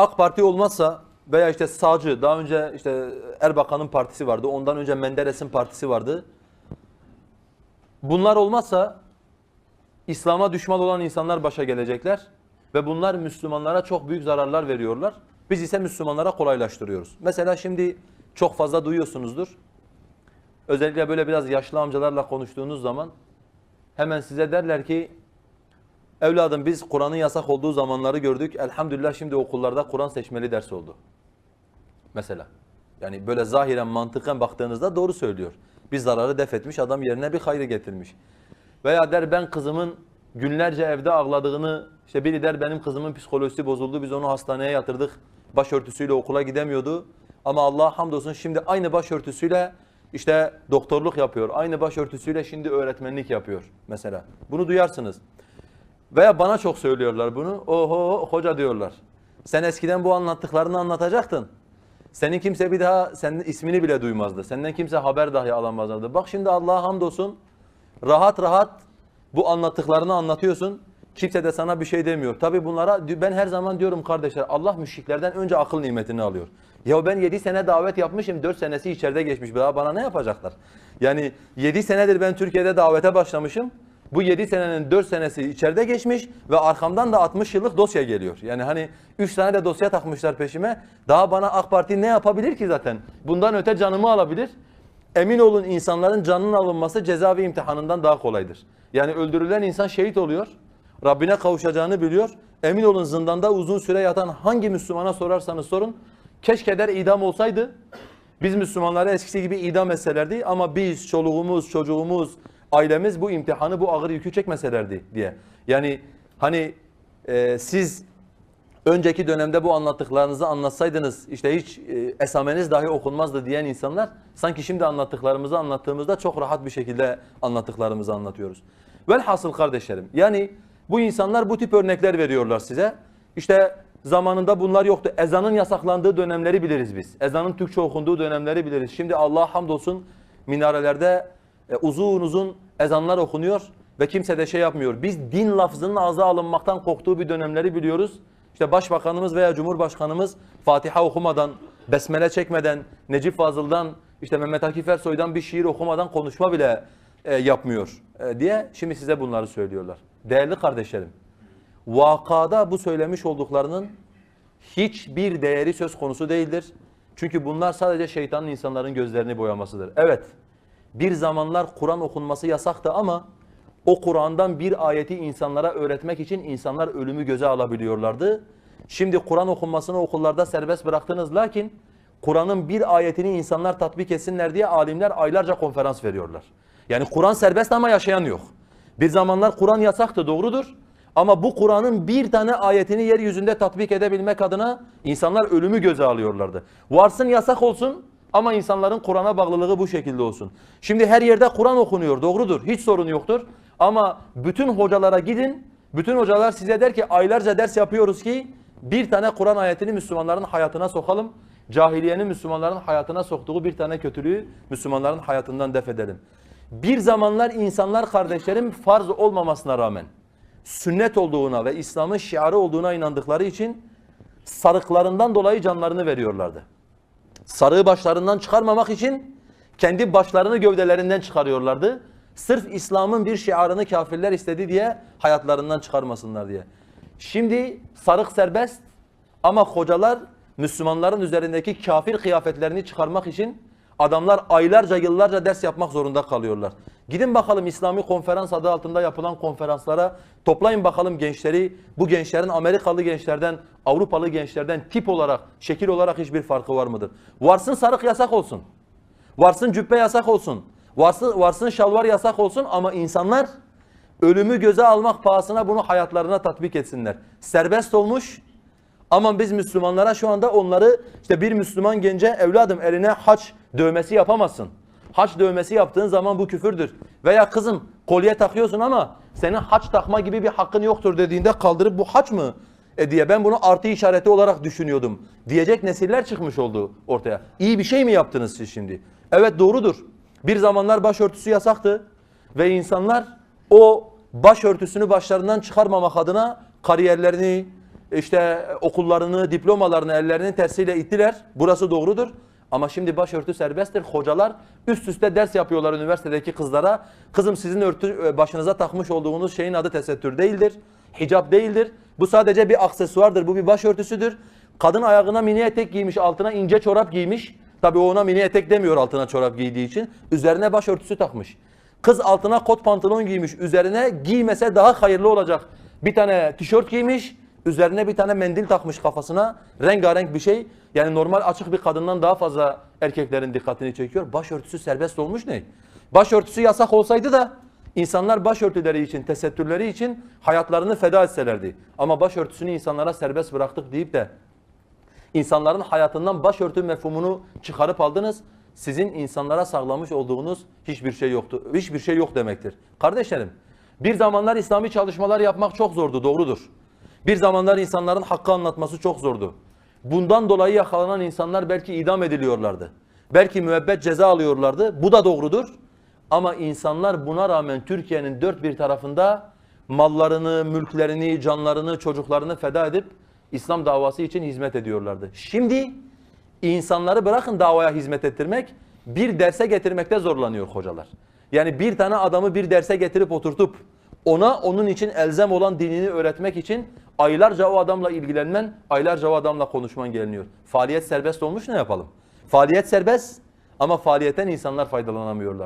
AK Parti olmazsa veya işte sağcı, daha önce işte Erbakan'ın partisi vardı, ondan önce Menderes'in partisi vardı. Bunlar olmazsa İslam'a düşman olan insanlar başa gelecekler ve bunlar Müslümanlara çok büyük zararlar veriyorlar. Biz ise Müslümanlara kolaylaştırıyoruz. Mesela şimdi çok fazla duyuyorsunuzdur. Özellikle böyle biraz yaşlı amcalarla konuştuğunuz zaman hemen size derler ki evladım biz Kur'an'ın yasak olduğu zamanları gördük. Elhamdülillah şimdi okullarda Kur'an seçmeli ders oldu. Mesela. Yani böyle zahiren mantıken baktığınızda doğru söylüyor. Bir zararı def etmiş adam yerine bir hayrı getirmiş. Veya der ben kızımın günlerce evde ağladığını, işte biri der benim kızımın psikolojisi bozuldu, biz onu hastaneye yatırdık. Başörtüsüyle okula gidemiyordu. Ama Allah'a hamdolsun şimdi aynı başörtüsüyle işte doktorluk yapıyor. Aynı başörtüsüyle şimdi öğretmenlik yapıyor mesela. Bunu duyarsınız. Veya bana çok söylüyorlar bunu. Oho hoca diyorlar. Sen eskiden bu anlattıklarını anlatacaktın. Senin kimse bir daha senin ismini bile duymazdı. Senden kimse haber dahi alamazdı. Bak şimdi Allah'a hamdolsun rahat rahat bu anlattıklarını anlatıyorsun. Kimse de sana bir şey demiyor. Tabi bunlara ben her zaman diyorum kardeşler Allah müşriklerden önce akıl nimetini alıyor. Ya ben 7 sene davet yapmışım 4 senesi içeride geçmiş. Daha bana ne yapacaklar? Yani 7 senedir ben Türkiye'de davete başlamışım. Bu 7 senenin 4 senesi içeride geçmiş ve arkamdan da 60 yıllık dosya geliyor. Yani hani 3 tane de dosya takmışlar peşime. Daha bana AK Parti ne yapabilir ki zaten? Bundan öte canımı alabilir. Emin olun insanların canının alınması cezaevi imtihanından daha kolaydır. Yani öldürülen insan şehit oluyor. Rabbine kavuşacağını biliyor. Emin olun zindanda uzun süre yatan hangi Müslümana sorarsanız sorun. Keşke der idam olsaydı. Biz Müslümanları eskisi gibi idam etselerdi ama biz, çoluğumuz, çocuğumuz, ailemiz bu imtihanı, bu ağır yükü çekmeselerdi diye. Yani hani e, siz önceki dönemde bu anlattıklarınızı anlatsaydınız işte hiç e, esameniz dahi okunmazdı diyen insanlar sanki şimdi anlattıklarımızı anlattığımızda çok rahat bir şekilde anlattıklarımızı anlatıyoruz. Velhasıl kardeşlerim yani bu insanlar bu tip örnekler veriyorlar size. İşte zamanında bunlar yoktu. Ezanın yasaklandığı dönemleri biliriz biz. Ezanın Türkçe okunduğu dönemleri biliriz. Şimdi Allah'a hamdolsun minarelerde e, uzun uzun ezanlar okunuyor ve kimse de şey yapmıyor. Biz din lafzının ağza alınmaktan korktuğu bir dönemleri biliyoruz. İşte başbakanımız veya cumhurbaşkanımız Fatiha okumadan, besmele çekmeden, Necip Fazıl'dan, işte Mehmet Akif Ersoy'dan bir şiir okumadan konuşma bile e, yapmıyor e, diye şimdi size bunları söylüyorlar. Değerli kardeşlerim, vakada bu söylemiş olduklarının hiçbir değeri söz konusu değildir. Çünkü bunlar sadece şeytanın insanların gözlerini boyamasıdır. Evet, bir zamanlar Kur'an okunması yasaktı ama o Kur'an'dan bir ayeti insanlara öğretmek için insanlar ölümü göze alabiliyorlardı. Şimdi Kur'an okunmasını okullarda serbest bıraktınız lakin Kur'an'ın bir ayetini insanlar tatbik etsinler diye alimler aylarca konferans veriyorlar. Yani Kur'an serbest ama yaşayan yok. Bir zamanlar Kur'an yasaktı doğrudur. Ama bu Kur'an'ın bir tane ayetini yeryüzünde tatbik edebilmek adına insanlar ölümü göze alıyorlardı. Varsın yasak olsun ama insanların Kur'an'a bağlılığı bu şekilde olsun. Şimdi her yerde Kur'an okunuyor doğrudur hiç sorun yoktur. Ama bütün hocalara gidin bütün hocalar size der ki aylarca ders yapıyoruz ki bir tane Kur'an ayetini Müslümanların hayatına sokalım. Cahiliyenin Müslümanların hayatına soktuğu bir tane kötülüğü Müslümanların hayatından def edelim. Bir zamanlar insanlar kardeşlerim farz olmamasına rağmen sünnet olduğuna ve İslam'ın şiarı olduğuna inandıkları için sarıklarından dolayı canlarını veriyorlardı. Sarığı başlarından çıkarmamak için kendi başlarını gövdelerinden çıkarıyorlardı. Sırf İslam'ın bir şiarını kafirler istedi diye hayatlarından çıkarmasınlar diye. Şimdi sarık serbest ama hocalar Müslümanların üzerindeki kafir kıyafetlerini çıkarmak için adamlar aylarca yıllarca ders yapmak zorunda kalıyorlar. Gidin bakalım İslami konferans adı altında yapılan konferanslara toplayın bakalım gençleri. Bu gençlerin Amerikalı gençlerden, Avrupalı gençlerden tip olarak, şekil olarak hiçbir farkı var mıdır? Varsın sarık yasak olsun. Varsın cübbe yasak olsun. Varsın, varsın şalvar yasak olsun ama insanlar ölümü göze almak pahasına bunu hayatlarına tatbik etsinler. Serbest olmuş ama biz Müslümanlara şu anda onları işte bir Müslüman gence evladım eline haç dövmesi yapamazsın. Haç dövmesi yaptığın zaman bu küfürdür. Veya kızım kolye takıyorsun ama senin haç takma gibi bir hakkın yoktur dediğinde kaldırıp bu haç mı? E diye ben bunu artı işareti olarak düşünüyordum. Diyecek nesiller çıkmış oldu ortaya. İyi bir şey mi yaptınız siz şimdi? Evet doğrudur. Bir zamanlar başörtüsü yasaktı ve insanlar o başörtüsünü başlarından çıkarmamak adına kariyerlerini, işte okullarını, diplomalarını ellerinin tersiyle ittiler. Burası doğrudur. Ama şimdi başörtü serbesttir. Hocalar üst üste ders yapıyorlar üniversitedeki kızlara. Kızım sizin örtü e, başınıza takmış olduğunuz şeyin adı tesettür değildir. Hicap değildir. Bu sadece bir aksesuardır. Bu bir başörtüsüdür. Kadın ayağına mini etek giymiş, altına ince çorap giymiş. Tabii o ona mini etek demiyor altına çorap giydiği için. Üzerine başörtüsü takmış. Kız altına kot pantolon giymiş. Üzerine giymese daha hayırlı olacak. Bir tane tişört giymiş. Üzerine bir tane mendil takmış kafasına. Rengarenk bir şey. Yani normal açık bir kadından daha fazla erkeklerin dikkatini çekiyor. Başörtüsü serbest olmuş ne? Başörtüsü yasak olsaydı da insanlar başörtüleri için, tesettürleri için hayatlarını feda etselerdi. Ama başörtüsünü insanlara serbest bıraktık deyip de insanların hayatından başörtü mefhumunu çıkarıp aldınız. Sizin insanlara sağlamış olduğunuz hiçbir şey yoktu. Hiçbir şey yok demektir. Kardeşlerim, bir zamanlar İslami çalışmalar yapmak çok zordu, doğrudur. Bir zamanlar insanların hakkı anlatması çok zordu. Bundan dolayı yakalanan insanlar belki idam ediliyorlardı. Belki müebbet ceza alıyorlardı. Bu da doğrudur. Ama insanlar buna rağmen Türkiye'nin dört bir tarafında mallarını, mülklerini, canlarını, çocuklarını feda edip İslam davası için hizmet ediyorlardı. Şimdi insanları bırakın davaya hizmet ettirmek, bir derse getirmekte zorlanıyor hocalar. Yani bir tane adamı bir derse getirip oturtup ona onun için elzem olan dinini öğretmek için aylarca o adamla ilgilenmen, aylarca o adamla konuşman geliniyor. Faaliyet serbest olmuş ne yapalım? Faaliyet serbest ama faaliyetten insanlar faydalanamıyorlar.